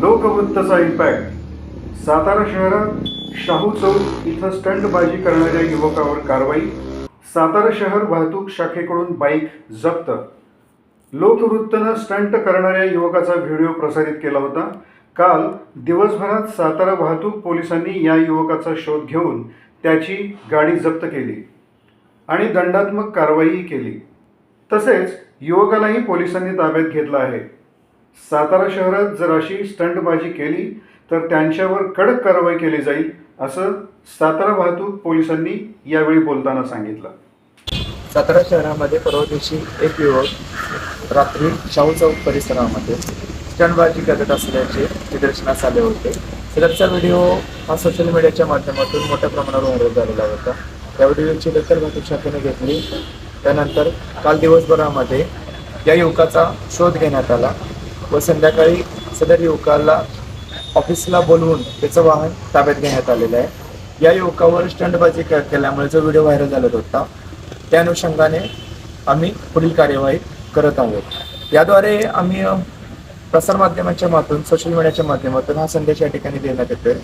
लोकवृत्तचा impact Satara शहरात शाहू चौक इथं स्टंटबाजी करणाऱ्या युवकावर कारवाई. सातारा शहर वाहतूक शाखेकडून बाईक जप्त. लोकवृत्तनं स्टंट करणाऱ्या युवकाचा व्हिडिओ प्रसारित केला होता. काल दिवसभरात सातारा वाहतूक पोलिसांनी या युवकाचा शोध घेऊन त्याची गाडी जप्त केली आणि दंडात्मक कारवाईही केली. तसेच युवकालाही पोलिसांनी ताब्यात घेतलं आहे. सातारा शहरात जर अशी स्टंटबाजी केली तर त्यांच्यावर कडक कारवाई केली जाईल असं सातारा वाहतूक पोलिसांनी यावेळी बोलताना सांगितलं. सातारा शहरामध्ये परवा दिवशी एक युवक रात्री शाहू चौक परिसरामध्ये स्टंटबाजी करत असल्याचे निदर्शनास आले होते. सदरचा व्हिडिओ हा सोशल मीडियाच्या माध्यमातून मोठ्या प्रमाणावर व्हायरल झालेला होता. त्या व्हिडिओची दखल वाहतूक शाखेने घेतली. त्यानंतर काल दिवसभरामध्ये या युवकाचा शोध घेण्यात आला. व संध्याकाळी सदर युवकाला ऑफिसला बोलवून त्याचं वाहन ताब्यात घेण्यात आलेलं आहे. या युवकावर स्टंटबाजी केल्यामुळे जो व्हिडिओ व्हायरल झाला होता त्या अनुषंगाने आम्ही पुढील कार्यवाही करत आहोत. याद्वारे आम्ही प्रसारमाध्यमांच्या माध्यमातून सोशल मीडियाच्या माध्यमातून हा संदेश या ठिकाणी देण्यात येतोय.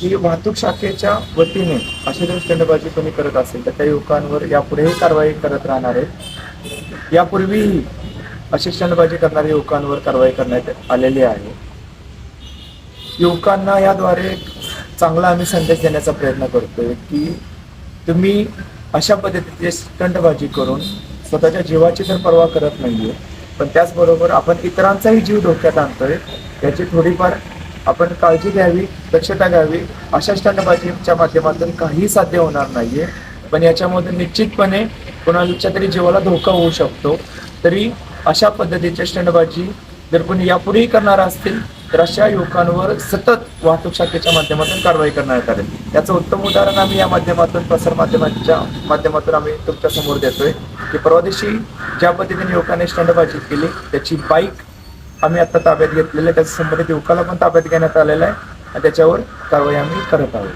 की वाहतूक शाखेच्या वतीने अशी जर स्टंडबाजी कोणी करत असेल तर त्या युवकांवर यापुढेही कारवाई करत राहणार आहे. यापूर्वीही अशी करणाऱ्या युवकांवर कारवाई करण्यात आलेली आहे. युवकांना याद्वारे चांगला आम्ही संदेश देण्याचा प्रयत्न करतोय की तुम्ही अशा पद्धतीची स्टंटबाजी करून स्वतःच्या जीवाची तर पर्वा करत नाहीये पण त्याचबरोबर आपण इतरांचाही जीव धोक्यात आणतोय. याची थोडीफार आपण काळजी घ्यावी दक्षता घ्यावी. अशा स्टंटबाजीच्या माध्यमातून काही साध्य होणार नाहीये. पण याच्यामधून निश्चितपणे कोणाच्या तरी जीवाला धोका होऊ शकतो. तरी अशा पद्धतीच्या स्टंटबाजी जर कोणी यापुढेही करणार असतील तर अशा युवकांवर सतत वाहतूक शाखेच्या माध्यमातून कारवाई करण्यात आली. याचं उत्तम उदाहरण आम्ही या माध्यमातून प्रसार माध्यमांच्या माध्यमातून आम्ही तुमच्यासमोर देतोय की परवा दिवशी ज्या पद्धतीने युवकाने स्टंडबाजी केली त्याची बाईक आम्ही आता ताब्यात घेतलेली आहे. त्याच्या संबंधित युवकाला पण ताब्यात घेण्यात आलेला आहे. आणि त्याच्यावर कारवाई आम्ही करत आहोत.